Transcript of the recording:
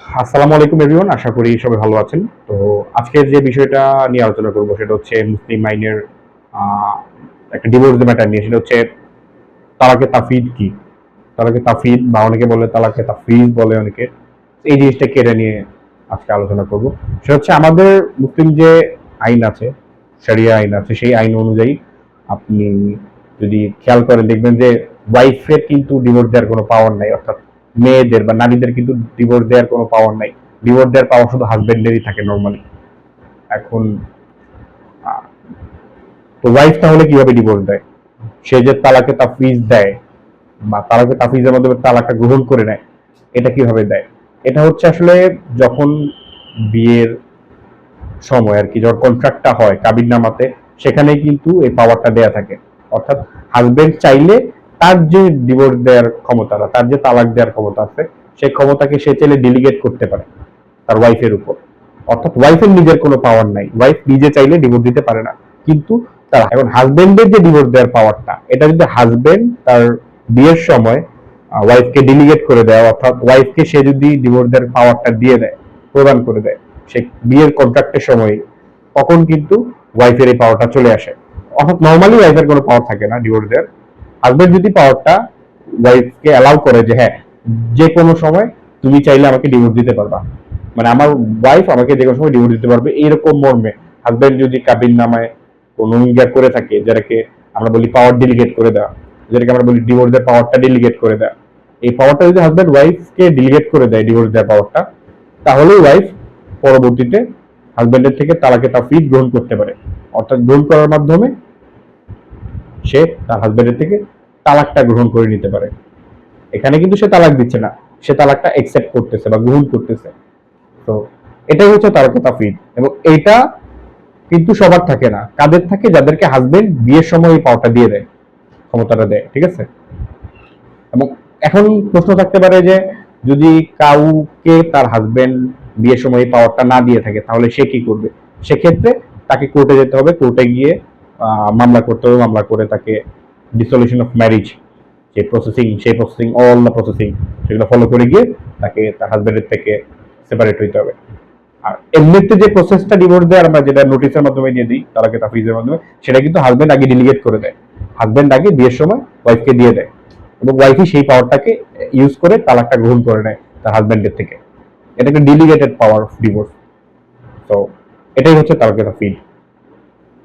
আসসালামু আলাইকুম এভরিওয়ান আশা করি সবাই ভালো আছেন। তো আজকের যে বিষয়টা নিয়ে আলোচনা করব সেটা হচ্ছে মুসলিম আইনের একটা ডিভোর্স ম্যাটার নিয়ে, সেটা হচ্ছে তালাকে তাফিদ কি? তালাকে তাফিদ বা অনেকে বলে তালাকে তাফিজ বলে অনেকে। এই জিনিসটা কেড়ে নিয়ে আজকে আলোচনা করব? সেটা হচ্ছে আমাদের মুসলিম যে আইন আছে শরিয়া আইন আছে, সেই আইন অনুযায়ী আপনি যদি খেয়াল করেন, দেখবেন যে ওয়াইফের কিন্তু ডিভোর্স দেওয়ার কোনো পাওয়ার নাই। অর্থাৎ মেয়েদের বা নারীদের কিন্তু ডিভোর্স দেওয়ার কোনো পাওয়ার নাই। ডিভোর্স দেওয়ার পাওয়ার শুধু হাজবেন্ডেরই থাকে নর্মালি এখন তো ওয়াইফ তাহলে কীভাবে ডিভোর্স দেয়? সে যে তালাকে তাফিজ দেয় বা তালাকে তাফিজের মাধ্যমে তালাকটা গ্রহণ করে নেয়, এটা কীভাবে দেয়? এটা হচ্ছে আসলে যখন বিয়ের সময় আর কি, যখন কন্ট্রাক্টটা হয় কাবির নামাতে সেখানে কিন্তু এই পাওয়ারটা দেয়া থাকে। অর্থাৎ হাজবেন্ড চাইলে তার যে ডিভোর্স দেওয়ার ক্ষমতাটা তার যে তালাক দেওয়ার ক্ষমতা আছে, সেই ক্ষমতাকে সে চাইলে ডেলিগেট করতে পারে তার ওয়াইফের উপর। অর্থাৎ ওয়াইফের নিজের কোনো পাওয়ার নাই। ওয়াইফ নিজে চাইলে ডিভোর্স দিতে পারে না। কিন্তু তার এখন হাজবেন্ডের যে ডিভোর্স দেওয়ার পাওয়ারটা এটা যদি হাজবেন্ড তার বিয়ের সময় ওয়াইফকে ডেলিগেট করে দেয়, অর্থাৎ ওয়াইফকে সে যদি ডিভোর্স দেওয়ার পাওয়ারটা দিয়ে দেয়, প্রদান করে দেয়, সে বিয়ের কন্ট্রাক্টের সময়, তখন কিন্তু ওয়াইফের এই পাওয়ারটা চলে আসে। অর্থাৎ নর্মালি ওয়াইফের কোনো পাওয়ার থাকে না ডিভোর্স দেওয়ার হাজবেন্ড যদি পাওয়ারটা ওয়াইফকে অ্যালাউ করে যে হ্যাঁ যে কোনো সময় তুমি চাইলে আমাকে ডিভোর্স দিতে পারবা। মানে আমার ওয়াইফ আমাকে যে কোনো সময় ডিভোর্স দিতে পারবে এইরকম মর্মে। হাজবেন্ড যদি কাবিন নামায়, কোনো ইয়া করে থাকে, যেটাকে আমরা বলি পাওয়ার ডেলিগেট করে দেওয়া, যেটাকে আমরা বলি ডিভোর্সের পাওয়ারটা ডেলিগেট করে দেওয়া। এই পাওয়ারটা যদি হাজবেন্ড ওয়াইফকে ডেলিগেট করে দেয় ডিভোর্স দেওয়ার পাওয়ারটা তাহলে ওয়াইফ পরবর্তীতে হাজবেন্ডের থেকে তালাকে তাফিদ গ্রহণ করতে পারে। অর্থাৎ গ্রহণ করার মাধ্যমে সে তার হাজবেন্ডের থেকে তালাকটা গ্রহণ করে নিতে পারে। এখানে কিন্তু সে তালাক দিচ্ছে না। সে তালাকটা একসেপ্ট করতেছে বা গ্রহণ করতেছে। তো এটাই হচ্ছে তালাকে তাফিদ এবং এটা কিন্তু সবার থাকে না। কাদের থাকে? যাদেরকে হাজবেন্ড বিয়ের সময় এই পাওয়ারটা দিয়ে দেয়, ক্ষমতাটা দেয়, ঠিক আছে? এবং এখন প্রশ্ন থাকতে পারে যে, যদি কাউকে তার হাজবেন্ড বিয়ের সময় এই পাওয়ারটা না দিয়ে থাকে, তাহলে সে কি করবে? সেক্ষেত্রে তাকে কোর্টে যেতে হবে। কোর্টে গিয়ে মামলা করতে হবে, মামলা করে তাকে ডিসলিউশন অফ ম্যারিজ যে প্রসেসিং সেই প্রসেসিং অল দ্য প্রসেসিং সেগুলো ফলো করে গিয়ে তাকে তার হাজবেন্ডের থেকে সেপারেট হইতে হবে। আর এমনিতে যে প্রসেসটা ডিভোর্স দেয় আমরা যেটা নোটিশের মাধ্যমে দিয়ে দিই তালাকে তাফিজের মাধ্যমে, সেটা কিন্তু হাজব্যান্ড আগে ডিলিগেট করে দেয়। হাজবেন্ড আগে বিয়ের সময় ওয়াইফকে দিয়ে দেয় এবং ওয়াইফই সেই পাওয়ারটাকে ইউজ করে তালাকটা গ্রহণ করে নেয় তার হাজবেন্ডের থেকে। এটাকে ডিলিগেটেড পাওয়ার অফ ডিভোর্স তো এটাই হচ্ছে তালাকে তাফিজ